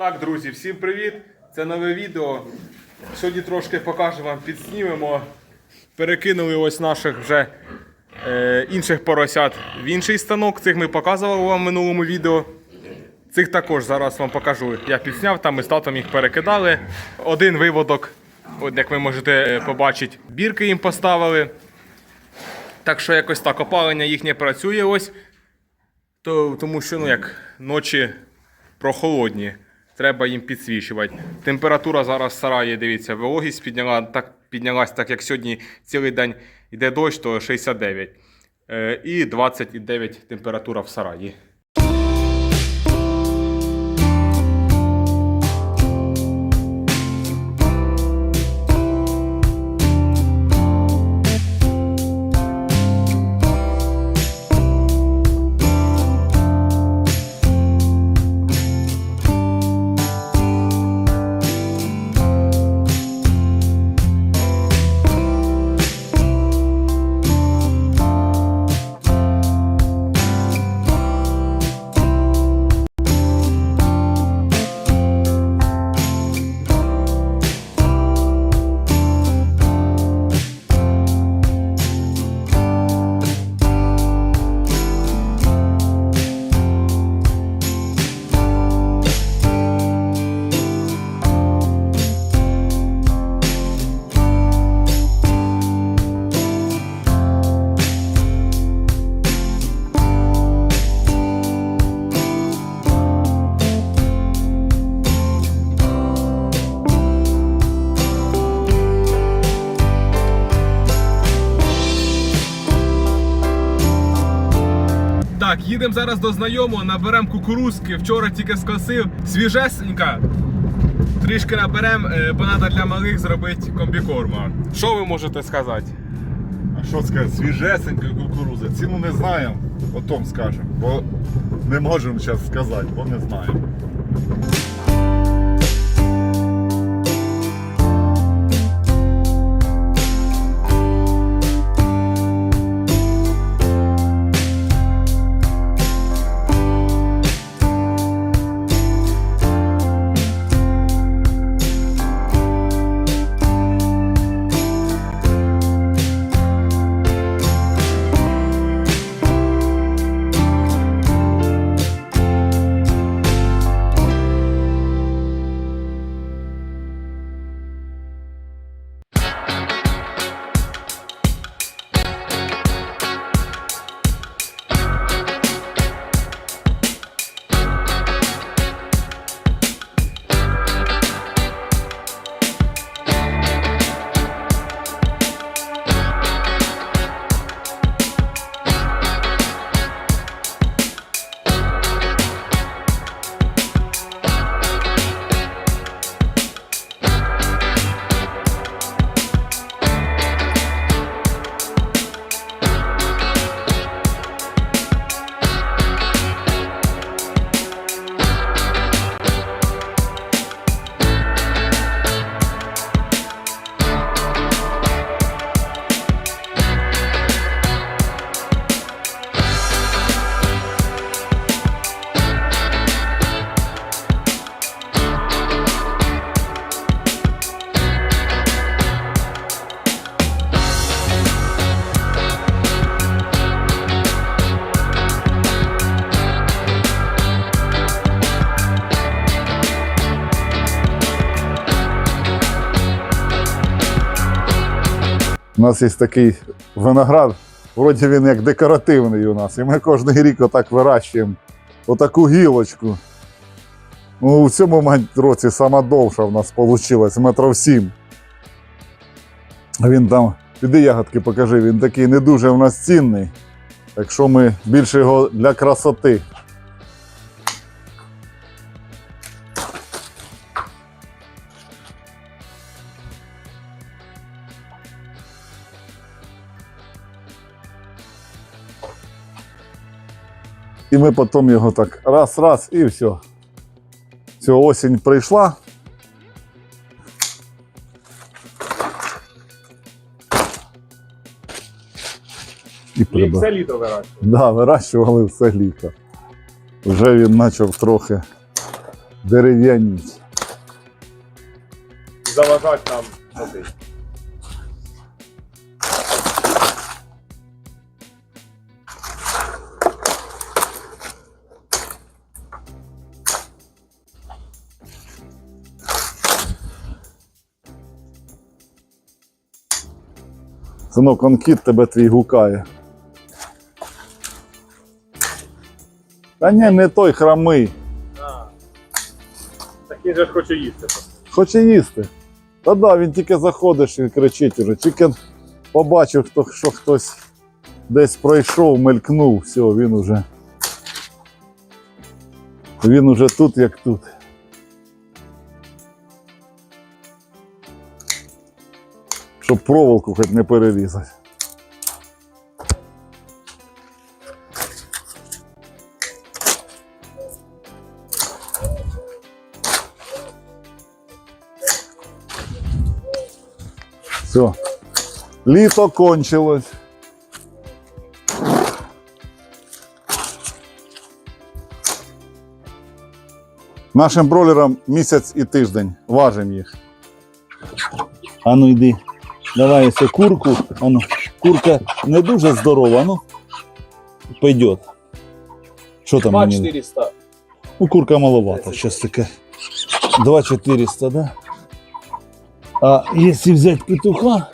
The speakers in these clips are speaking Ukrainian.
Так, друзі, всім привіт! Це нове відео. Сьогодні трошки покажу вам, підснімемо. Перекинули ось наших вже е, інших поросят в інший станок. Цих ми показували вам в минулому відео. Цих також зараз вам покажу. Я підсняв, там ми з татом їх перекидали. Один виводок, от як ви можете е, побачити, бірки їм поставили. Так що якось так опалення їхнє працює ось. То, тому що ну, як ночі прохолодні. Треба їм підсвічувати. Температура зараз в сараї, дивіться, вологість підняла, так, піднялась, так як сьогодні цілий день йде дощ, то 69. Е, і 29 температура в сараї. Їдемо зараз до знайомого, наберемо кукурузки. Вчора тільки скосив. Свіжесенька. Трішки наберемо, е, бо треба для малих зробити комбікорма. Що ви можете сказати? А що сказати, свіжесенька кукуруза. Ціну не знаємо, потім скажемо. Бо не можемо зараз сказати, бо не знаємо. У нас є такий виноград, вроді він як декоративний у нас. І ми кожен рік отак вирощуємо отаку гілочку. Ну, у цьому році сама довша в нас вийшла, метрів сім. Він там, піди ягодки покажи, він такий не дуже у нас цінний. Так що ми більше його для красоти. І ми потім його так раз-раз і все. Все, осінь прийшла. І приба- все літо вирощує. Да, вирощували все літо. Вже він почав трохи дерев'яні. Заважать нам ходити. Синок, он кіт тебе твій гукає. Та ні, не той храмий. Такий же ж хочу їсти. Хоче їсти. Та да, він тільки заходиш і кричить уже. Тільки побачив, хто, що хтось десь пройшов, мелькнув, все, він уже. Він уже тут, як тут. Щоб проволоку хоч не перерізати. Все. Літо кончилось. Нашим бролерам місяць і тиждень. Важимо їх. Ану йди. Давай ось курку. Ану. Курка не дуже здорова, ну. Пойдет. Що там мені? 400. Ну, курка маловато, щось таке. 2400, да? А якщо взяти петуха,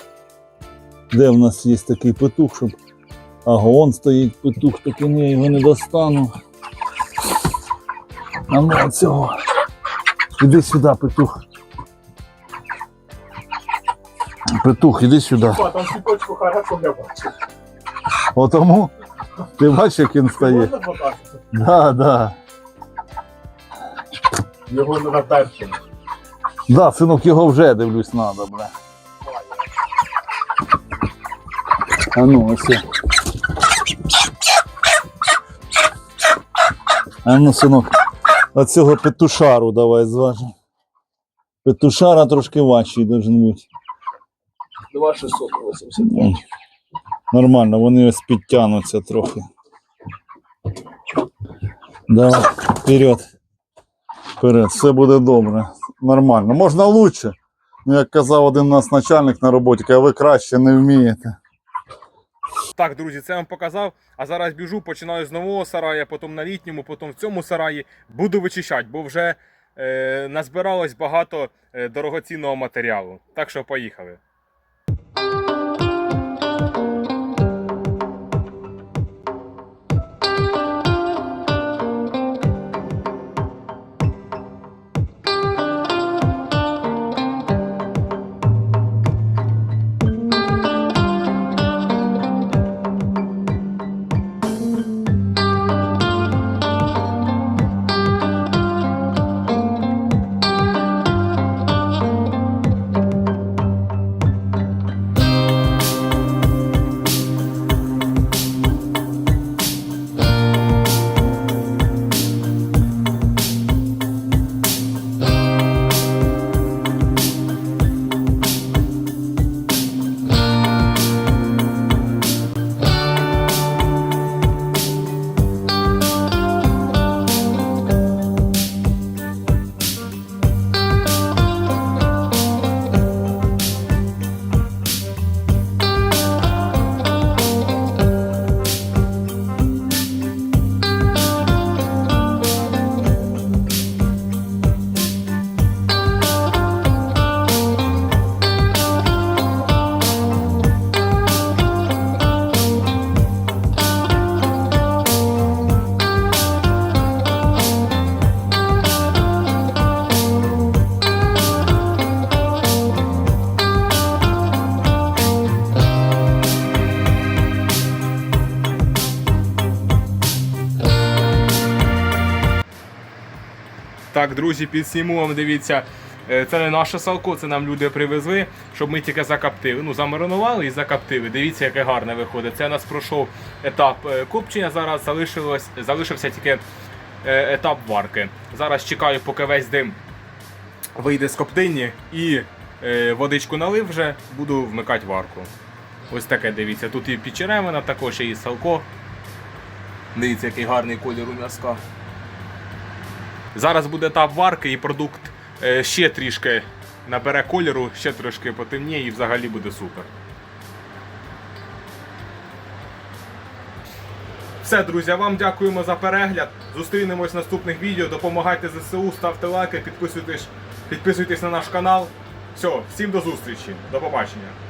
де в нас є такий петух, щоб. Ага, он стоїть петух, такий ні, я його не достану. А ну цього. Іди сюди, петух. Петух, іди сюди. Там ціпочку хорошо я бачу. Отому ти бачиш, як він стає? Можна? Да, да. Його на першим. Да, синок, його вже дивлюсь надо, бля. А ну, ось. я. А ну, синок, оцього петушару давай зважимо. Петушара трошки важчий должен бути. 2680. Ой, Нормально, вони ось підтягнуться трохи. Давай, вперед. Вперед, все буде добре. Нормально. Можна лучше. Ну, як казав один у нас начальник на роботі, каже, ви краще не вмієте. Так, друзі, це я вам показав. А зараз біжу, починаю з нового сарая, потім на літньому, потім в цьому сараї. Буду вичищати, бо вже е, назбиралось багато е, дорогоцінного матеріалу. Так що поїхали. Так, друзі, підсніму вам, дивіться. е, Це не наше салко, це нам люди привезли, щоб ми тільки закоптили. Ну, замаринували і закоптили. Дивіться, яке гарне виходить. Це у нас пройшов етап е, копчення. Зараз залишилось, залишився тільки е, етап варки. Зараз чекаю, поки весь дим вийде з коптильні і водичку налив вже, буду вмикати варку. Ось таке дивіться. Тут і підчеревина, також і салко. Дивіться, який гарний колір у м'язка. Зараз буде етап варки і продукт е, ще трішки набере кольору, ще трошки потемніє і взагалі буде супер. Все, друзі, вам дякуємо за перегляд. Зустрінемось в наступних відео. Допомагайте ЗСУ, ставте лайки, підписуйтесь, підписуйтесь на наш канал. Все, всім до зустрічі. До побачення.